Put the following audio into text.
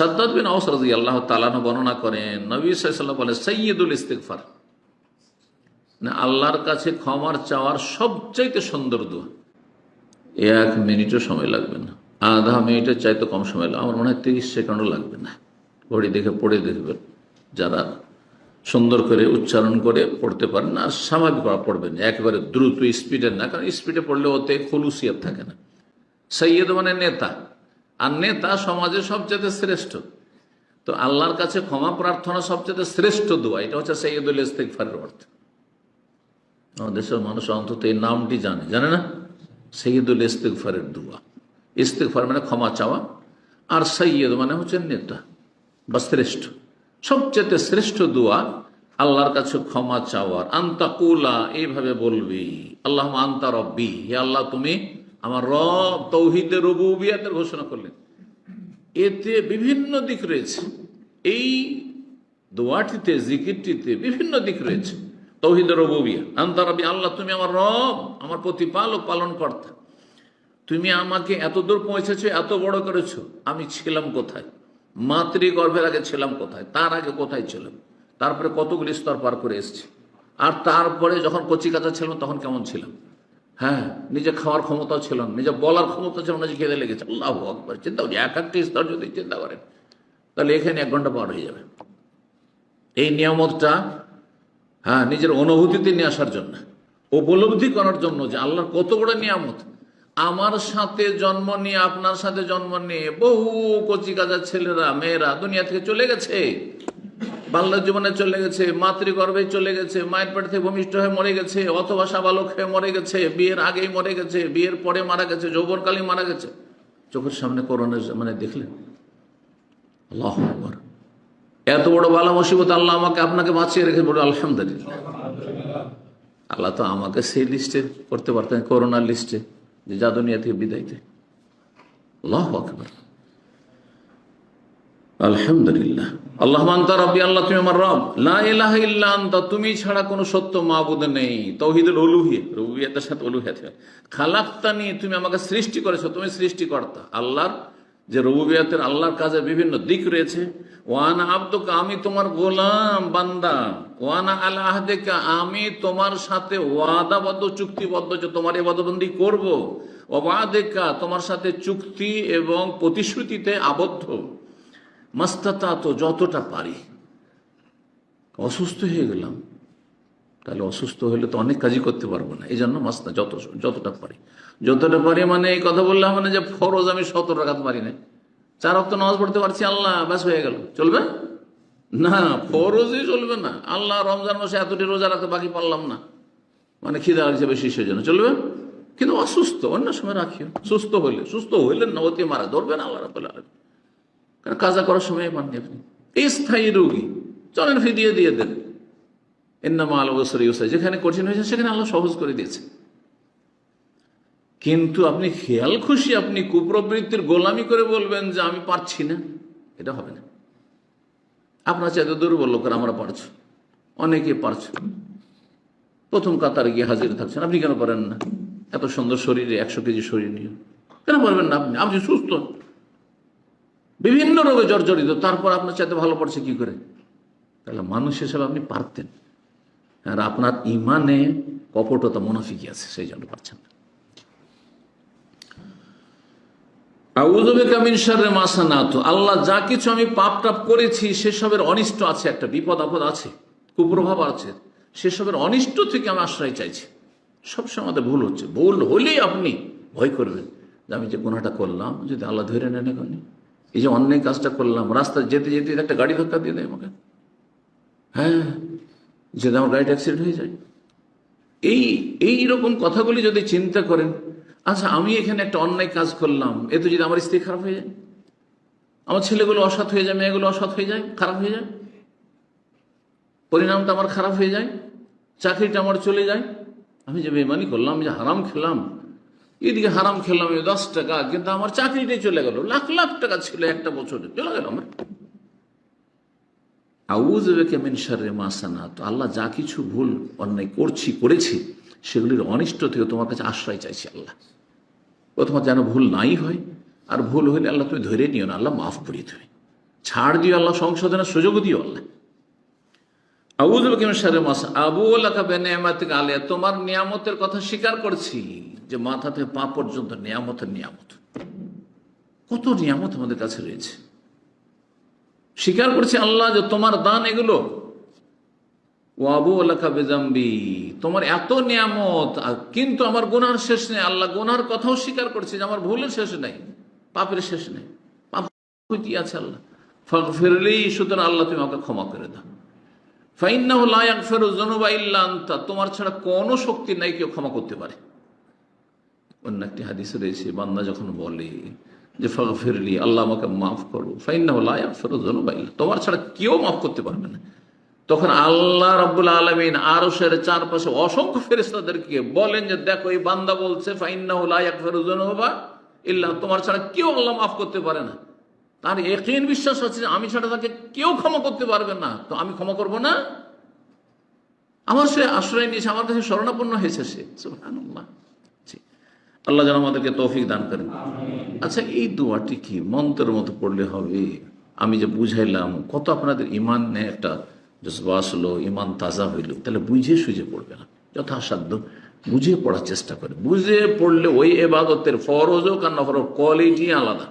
সাদ্দাদ বিন আউস রাজি আল্লাহ তালানো বর্ণনা করেন, নবী সাল্লাম বলে সৈয়দুল ইস্তেকফার না, আল্লাহর কাছে ক্ষমার চাওয়ার সবচাইতে সুন্দর দোয়া। এক মিনিটও সময় লাগবে না। আধা মিনিটের চাইতে কম সময় লাগবে আমার মনে হয় তিরিশ সেকেন্ডও লাগবে না। ঘড়ি দেখে পড়ে দেখবেন, যারা সুন্দর করে উচ্চারণ করে পড়তে পারেন, আর স্বাভাবিক পড়বেন একেবারে দ্রুত স্পিডের না, কারণ স্পিডে পড়লে ওতে খলুসিয়াত থাকে না। সৈয়দ মানে নেতা। আর নেতা সমাজে সবচেয়ে শ্রেষ্ঠ। তো আল্লাহর কাছে ক্ষমা প্রার্থনা সবচেয়ে শ্রেষ্ঠ দোয়া, এটা হচ্ছে সৈয়দুল ইস্তেকফারের অর্থ। আমাদের দেশের মানুষ অন্তত এই নামটি জানে জানে না? সৈয়দুল ইস্তেকফারের দোয়া। ইস্তেকফার মানে ক্ষমা চাওয়া, আর সৈয়দ মানে হচ্ছে নেতা, বা শ্রেষ্ঠ। সবচেয়ে শ্রেষ্ঠ দোয়া, আল্লাহর কাছে ক্ষমা চাওয়ার। আন্তাকুলা এইভাবে বলবি আল্লাহ আন্তা রব্বি, হে আল্লাহ তুমি আমার রব তৌহিদের রবুবিয়াতের ঘোষণা করলেন। এতে বিভিন্ন দিক রয়েছে। এই দোয়াটিতে, জিকিরটিতে বিভিন্ন দিক রয়েছে। তৌহিদে রবুবিয়া, আন্তা রব্বি আল্লাহ, তুমি আমার রব, আমার প্রতিপালক পালন কর্তা তুমি আমাকে এত দূর পৌঁছেছো, এত বড় করেছ, আমি ছিলাম কোথায়? মাতৃগর্ভের আগে ছিলাম কোথায়? তার আগে কোথায় ছিলাম? তারপরে কতগুলি স্তর পার করে এসেছি? আর তারপরে যখন কচি কাঁচা ছিলাম, তখন কেমন ছিলাম? হ্যাঁ নিজে খাওয়ার ক্ষমতা ছিল না, নিজে বলার ক্ষমতা ছিল না যে খেতে লেগেছে। আল্লাহ আকবর, চিন্তা করি, এক একটা স্তর যদি চিন্তা করেন, তাহলে এখানে এক ঘণ্টা পার হয়ে যাবে। এই নিয়ামতটা হ্যাঁ নিজের অনুভূতিতে নিয়ে আসার জন্য, উপলব্ধি করার জন্য যে আল্লাহর কত বড় নিয়ামত। আমার সাথে জন্ম নিয়ে, আপনার সাথে জন্ম নিয়ে বহু কচি কাজা ছেলেরা, মেয়েরা দুনিয়া থেকে চলে গেছে। বাল্য জীবনে চলে গেছে, মাতৃগর্ভে চলে গেছে, মায়ের পেট থেকে ভূমিষ্ঠ হয়ে মরে গেছে, অথবা সাবালক হয়ে মরে গেছে, বিয়ের আগেই মরে গেছে, বিয়ের পরে মারা গেছে যৌবনকালে মারা গেছে। চোখের সামনে করোনা মানে দেখলেন? আল্লাহ। এত বড় বালা মুসিবত আল্লাহ আমাকে আপনাকে বাঁচিয়ে রেখে বড় আলহামদুলিল্লাহ। আল্লাহ তো আমাকে সেই লিস্টে করতে পারতেন, করোনার লিস্টে যে যা দুনিয়া থেকে বিদায়তে আল্লাহ আকবর। আলহামদুলিল্লাহ। আল্লাহ মান্তা রব্বি, আল্লাহ তুমি আমার রব। লা ইলাহা ইল্লা আনতা, তুমি ছাড়া কোনো সত্য মাবুদ নেই। তৌহিদুল উলুহিয়ত রুবিয়াতের সাথে উলুহিয়ত খালাক্তানি, তুমি আমাকে সৃষ্টি করেছ, তুমি সৃষ্টিকর্তা। আল্লাহর যে রুবিয়াতের, আল্লাহর কাজে বিভিন্ন দিক রয়েছে। ওয়ানা আব্দুকা, আমি তোমার গোলাম বান্দা। ওয়ানা আল্লাহ আহদেকা, আমি তোমার সাথে ওয়াদাবদ্ধ, চুক্তিবদ্ধ যে তোমার এ এবাদবন্দি করব ওয়াদেকা তোমার সাথে চুক্তি এবং প্রতিশ্রুতিতে আবদ্ধ। মাস্তাতা তো যতটা পারি। অসুস্থ হয়ে গেলাম। তাহলে অসুস্থ হলে তো অনেক কাজই করতে পারব না। এই জন্য মাস্তা যত, যতটা পারি। যতটা পারি মানে এই কথা বললাম মানে যে ফরজ আমি সতেরো রাখাত পারি না চার অক্ত নামাজ পড়তে পারছি, আল্লাহ ব্যাস হয়ে গেল। চলবে? না, ফরজই চলবে না। আল্লাহ রমজান মাসে এতটি রোজা রাখতে বাকি পারলাম না। মানে খিদা লাগছে বেশি, সেজন্য। চলবে? কিন্তু অসুস্থ, অন্য সময় রাখিও। সুস্থ হইলে, সুস্থ হইলেন না, অতি মারা। ধরবেন আল্লাহ কারণ কাজা করার সময় পাননি আপনি। এই স্থায়ী রোগী, চলেন ফিরিয়ে দিয়ে দেন। এন্নামা আল ওসরি ওসাই যেখানে কঠিন হয়েছে সেখানে আল্লাহ সহজ করে দিয়েছে কিন্তু আপনি খেয়াল খুশি, আপনি কুপ্রবৃত্তির গোলামি করে বলবেন যে আমি পারছি না, এটা হবে না। আপনার চাইতে দুর্বল লোকের আমরা পারছি, অনেকে পারছে। প্রথম কাতারে গিয়ে হাজির থাকছেন, আপনি কেন পারেন না? এত সুন্দর শরীরে, একশো কেজি শরীর নিয়ে। কেন পারবেন না আপনি? আপনি সুস্থ। বিভিন্ন রোগে জর্জরিত, তারপর আপনার চাইতে ভালো পড়ছে কি করে? তাহলে মানুষ হিসেবে আপনি পারতেন। আর আপনার ইমানে কপটতা মুনাফিকি আছে, সেই জন্য পারছেন না। আল্লাহ যা কিছু আমি পাপ টাপ করেছি, সেসবের অনিষ্ট আছে, একটা বিপদ আপদ আছে, কুপ্রভাব আছে, সেসবের অনিষ্ট থেকে আমি আশ্রয় চাইছি। সবসময় আমাদের ভুল হচ্ছে। ভুল হলেই আপনি ভয় করবেন যে আমি যে গুণাটা করলাম, যদি আল্লাহ ধরে নেন এখনই এই যে অন্যায় কাজটা করলাম, রাস্তায় যেতে যেতে একটা গাড়ি ধাক্কা দিয়ে দেয় আমাকে। হ্যাঁ যেতে আমার গাড়িটা অ্যাক্সিডেন্ট হয়ে যায়। এই এই রকম কথাগুলি যদি চিন্তা করেন আচ্ছা আমি এখানে একটা অন্যায় কাজ করলাম এতে যদি আমার স্ত্রী খারাপ হয়ে যায়? আমার ছেলেগুলো অসৎ হয়ে যায়, মেয়েগুলো অসৎ হয়ে যায়, খারাপ হয়ে যায়? পরিণামটা আমার খারাপ হয়ে যায়, চাকরিটা আমার চলে যায়? আমি যে বেমানি করলাম, যে হারাম খেলাম এদিকে হারাম খেলাম দশ টাকা, কিন্তু আমার চাকরিটাই চলে গেল। লাখ লাখ টাকা ছিল একটা বছরে, চলে গেল আমার। আল্লাহ যা কিছু ভুল অন্যায় করছি, করেছি, সেগুলির অনিষ্ট থেকে তোমার কাছে আশ্রয় চাইছি আল্লাহ। ও তোমার যেন ভুল নাই হয়, আর ভুল হইলে আল্লাহ তুমি ধরে নিও না, আল্লাহ মাফ করিয়ে দেবে। ছাড় দিও আল্লাহ, সংশোধনের সুযোগ দিও আল্লাহ। আবু আলিয়া, তোমার নিয়ামতের কথা স্বীকার করছি। যে মাথা থেকে পা পর্যন্ত নিয়ামতের নিয়ামত। কত নিয়ামত আমাদের কাছে রয়েছে। স্বীকার করছি আল্লাহ যে তোমার দান এগুলো। ও আবু আল্লাহ বেজাম্বি তোমার এত নিয়ামত কিন্তু আমার গুনার শেষ নেই। আল্লাহ গুনার কথাও স্বীকার করছে যে আমার ভুলের শেষ নেই, পাপের শেষ নেই। পাপ কি আছে আল্লাহ। ফিরলেই সুতরাং আল্লাহ তুমি আমাকে ক্ষমা করে দাও। ফাইন্নাহ লায়াক ফেরো জনুবা ইল্লা আনতা, তোমার ছাড়া কোনো শক্তি নাই কেউ ক্ষমা করতে পারে। অন্য একটি হাদিসে রয়েছে, বান্দা যখন বলে যে ফিরলি আল্লাহ আমাকে মাফ করো, ফাইন্নাহ লায়াক ফেরো জনুবা ইল্লা তোমার ছাড়া কেউ মাফ করতে পারবে না। তখন আল্লাহ রাব্বুল আলমিন আরশের চারপাশে অসংখ্য ফেরেস্তাদেরকে বলেন যে, দেখো, এই বান্দা বলছে, ফাইন্নাহ লায়াক ফেরো জনুবা ইল্লা তোমার ছাড়া কেউ আল্লাহ মাফ করতে পারে না। তার একই বিশ্বাস আছে আমি ছাড়া তাকে কেউ ক্ষমা করতে পারবে না। তো আমি ক্ষমা করব না? আমার সে আশ্রয় নিয়েছে, আমার কাছে শরণাপন্ন হয়েছে সে। আল্লাহ যেন আমাদেরকে তৌফিক দান করেন। আচ্ছা এই দোয়াটি কি মন্ত্রের মতো পড়লে হবে? আমি যে বুঝাইলাম, কত আপনাদের ইমান নিয়ে একটা জজবা আসলো ইমান তাজা হইল, তাহলে বুঝে সুঝে পড়বে না। যথাসাধ্য বুঝে পড়ার চেষ্টা করে। বুঝে পড়লে ওই এবাদতের ফরজ হোক আর নফর কোয়ালিটি আলাদা।